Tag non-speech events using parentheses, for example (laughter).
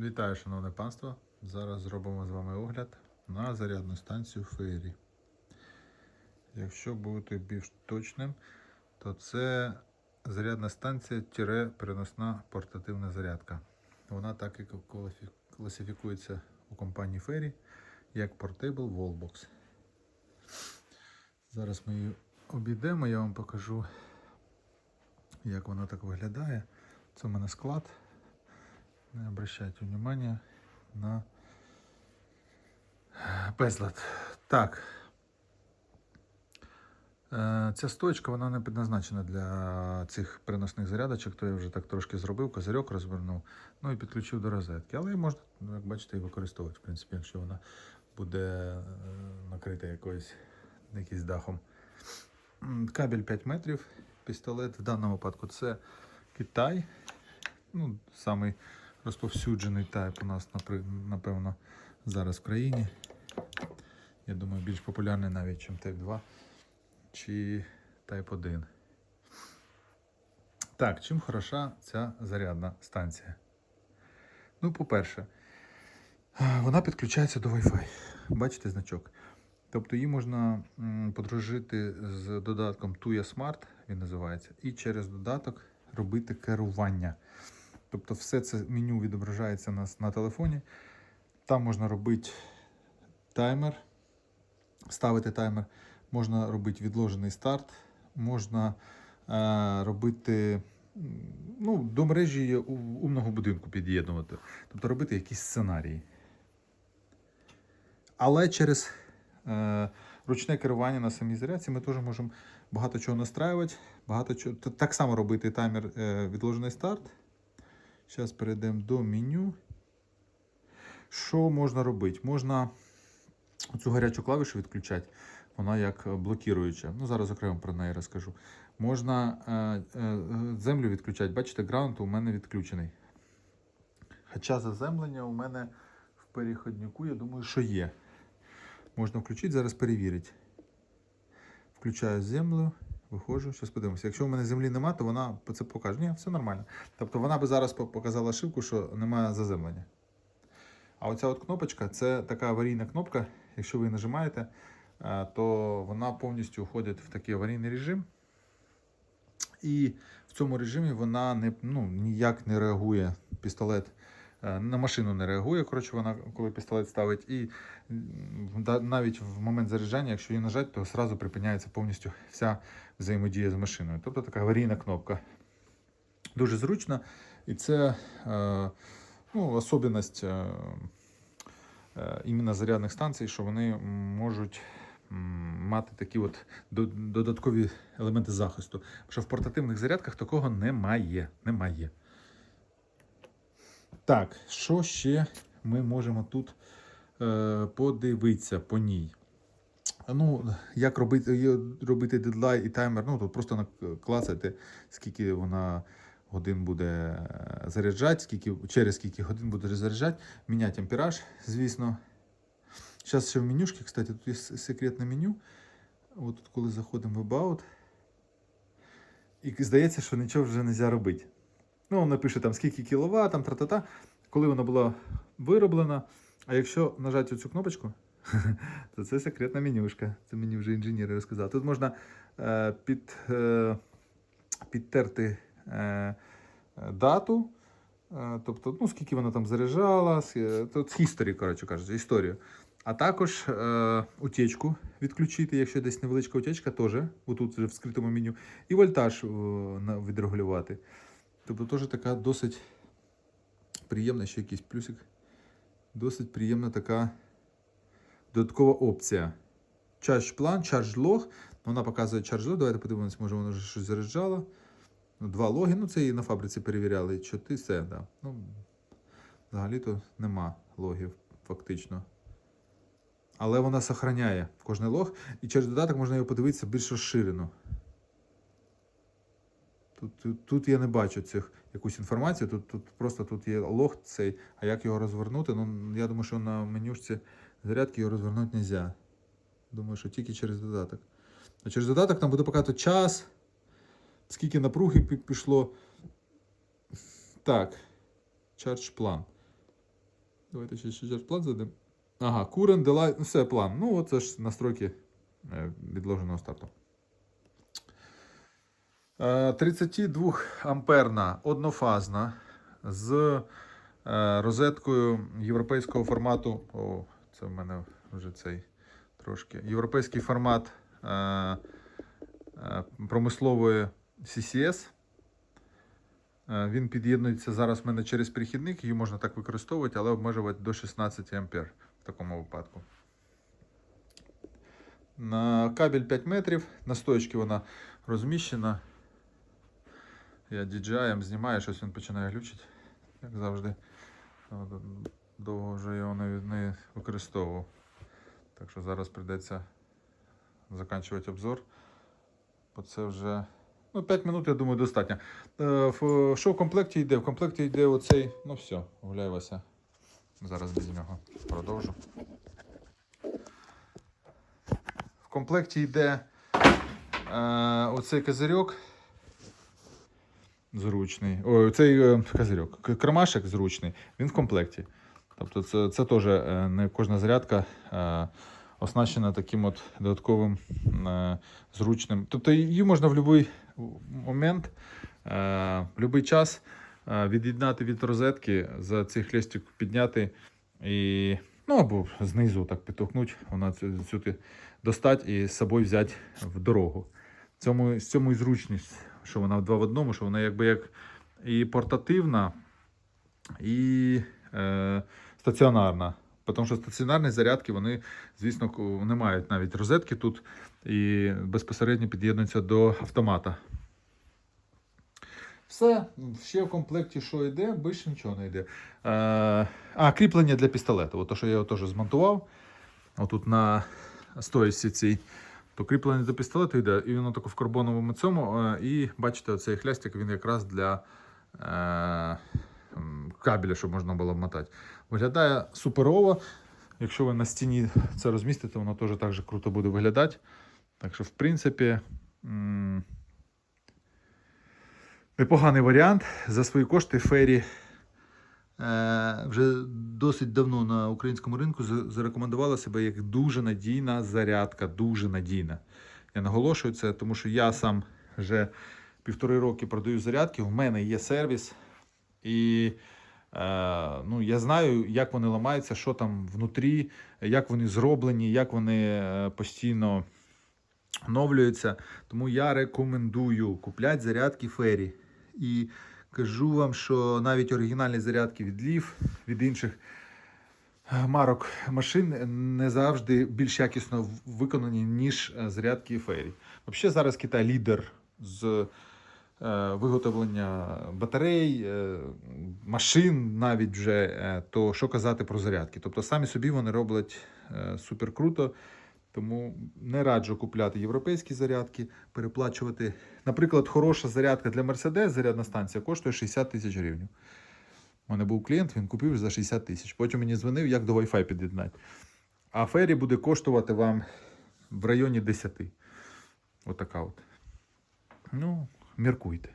Вітаю, шановне панство. Зараз зробимо з вами огляд на зарядну станцію Фейрі. Якщо бути більш точним, то це зарядна станція переносна портативна зарядка. Вона так і класифікується у компанії Фейрі як Portable Wallbox. Зараз ми її обійдемо, я вам покажу, як вона так виглядає. Це у мене склад. Не обращайте внимания на безлад. Так. Е, Ця стоечка вона не предназначена для цих переносних зарядочок, то я вже так трошки зробив, козирьок розвернув, ну і підключив до розетки. Але можна, ну, як бачите, і використовувати, в принципі, якщо вона буде е, накрита якоюсь, якимось дахом. Кабель 5 метрів, пістолет. В даному випадку це Китай. Ну, самий розповсюджений тайп у нас, напевно, зараз в країні. Я думаю, більш популярний навіть, ніж Type 2 чи Type 1. Так, чим хороша ця зарядна станція? Ну, по-перше, вона підключається до Wi-Fi. Бачите значок? Тобто її можна подружити з додатком Tuya Smart, він називається, і через додаток робити керування. Тобто все це меню відображається на, на телефоні. Там можна робити таймер, ставити таймер, можна робити відложений старт, можна е, робити ну, до мережі умного будинку під'єднувати, тобто робити якісь сценарії. Але через е, ручне керування на самій зарядці ми теж можемо багато чого настраювати, багато чого. Так само робити таймер е, відложений старт. Зараз перейдемо до меню. Що можна робити? Можна цю гарячу клавішу відключати, вона як блокіруюча. Ну, зараз окремо про неї розкажу. Можна е, е, землю відключати. Бачите, граунд у мене відключений. Хоча заземлення у мене в переходнику, я думаю, що є. Можна включити, зараз перевірити. Включаю землю, виходжу, зараз подивимося. Якщо у мене землі нема, то вона це покаже. Ні, все нормально. Тобто вона би зараз показала ошибку, що немає заземлення. А оця от кнопочка це така аварійна кнопка. Якщо ви її нажимаєте, е, то вона повністю входить в такий аварійний режим. І в цьому режимі вона не, ну, ніяк не реагує пістолет. Е, На машину не реагує, коротше, вона, коли пістолет ставить. І навіть в момент заряджання, якщо її нажати, то одразу припиняється повністю вся взаємодія з машиною. Тобто така аварійна кнопка. Дуже зручно. І це е, ну, особливість е, іменно зарядних станцій, що вони можуть мати такі от додаткові елементи захисту. Що в портативних зарядках такого немає. немає. Так, що ще ми можемо тут е, подивитися по ній? Ну, як робити, робити дедлайн і таймер, ну тут просто наклацати, скільки вона годин буде е, заряджати, скільки, через скільки годин буде заряджати, міняти ампераж, звісно. Зараз ще в менюшки, кстати, тут є секретне меню. От тут, коли заходимо в About, і здається, що нічого вже не можна робити. Ну, він напише там скільки кіловат, там тра-та-та, коли вона була вироблена. А якщо нажати цю кнопочку, (laughs) то це секретна менюшка. Це мені вже інженери розказали. Тут можна е, під, е, підтерти е, дату, е, тобто, ну, скільки вона там заряджала, тут history, коротше кажучи, історію. А також е, утечку відключити, якщо десь невеличка утечка, теж, отут вже в скритому меню. І вольтаж е, відрегулювати. Тобто теж така досить приємна, ще якийсь плюсик. Досить приємна така додаткова опція. Charge план, charge log. Вона показує charge log. Давайте подивимося, може вона вже щось заряджала. Ну, Два логи, ну це і на фабриці перевіряли. Що ти все, да. Ну, взагалі-то нема логів, фактично. Але вона сохраняє кожний лог, і через додаток можна його подивитися більш розширено. Тут, тут, я не бачу цих якусь інформацію. Тут, тут просто тут є лог цей, а як його розвернути? Ну, я думаю, що на менюшці зарядки його розвернути не можна. Думаю, що тільки через додаток. А через додаток нам буде показувати час, скільки напруги пішло. Так, charge план. Давайте ще ще план зайдемо. Ага, Current Delight, все, план. Ну, оце ж настройки е, відложеного старту. Е, 32 амперна однофазна з е, розеткою європейського формату. О, це в мене вже цей трошки. Європейський формат е, е, промислової CCS. Е, Він під'єднується зараз в мене через перехідник, її можна так використовувати, але обмежувати до 16 А в такому випадку. На кабель 5 метрів, на стоечці вона розміщена. Я DJI знімаю, щось він починає глючити, як завжди. Довго вже його не, не використовував. Так що зараз прийдеться закінчувати обзор. Бо це вже. Ну, 5 минут, я думаю, достатньо. Е, Що в комплекті йде? В комплекті йде оцей. Ну все, гуляй Вася. Зараз без нього продовжу. В комплекті йде е, оцей козирьок зручний. Ой, цей е, козирьок. к- Кармашек зручний, він в комплекті. Тобто це, це теж е, не кожна зарядка е, оснащена таким от додатковим зручним. Тобто її можна в будь-який момент, в будь-який час від'єднати від розетки, за цей хлестик підняти і. Ну або знизу так підтолкнути, вона ти достать і з собою взяти в дорогу. Цьому, з цьому і зручність, що вона два в одному, що вона якби як і портативна, і е, стаціонарна. Тому що стаціонарні зарядки, вони, звісно, не мають навіть розетки тут і безпосередньо під'єднуються до автомата. Все, ще в комплекті що йде, більше нічого не йде. Е, а, кріплення для пістолету. От що я його теж змонтував. Отут на стоїсі цій. То до пістолету йде, і воно таке в карбоновому цьому. е, І бачите, оцей хлястик він якраз для е, кабеля, щоб можна було мотати. Виглядає суперово. Якщо ви на стіні це розмістите, воно теж так же круто буде виглядати. Так що, в принципі, непоганий варіант. За свої кошти Фері вже досить давно на українському ринку зарекомендувала себе як дуже надійна зарядка, дуже надійна. Я наголошую це, тому що я сам вже півтори роки продаю зарядки. У мене є сервіс, і е, ну, я знаю, як вони ламаються, що там внутрі, як вони зроблені, як вони е, постійно оновлюються. Тому я рекомендую купляти зарядки Фері. І кажу вам, що навіть оригінальні зарядки від Лів, від інших е, марок машин не завжди більш якісно виконані, ніж е, зарядки Фері. Взагалі зараз Китай лідер з е, виготовлення батарей, машин навіть вже, то що казати про зарядки. Тобто самі собі вони роблять супер круто. Тому не раджу купляти європейські зарядки, переплачувати. Наприклад, хороша зарядка для Mercedes, зарядна станція, коштує 60 тисяч гривень. У мене був клієнт, він купив за 60 тисяч. Потім мені дзвонив, як до Wi-Fi під'єднати. А фері буде коштувати вам в районі 10. Отака от. Ну, міркуйте.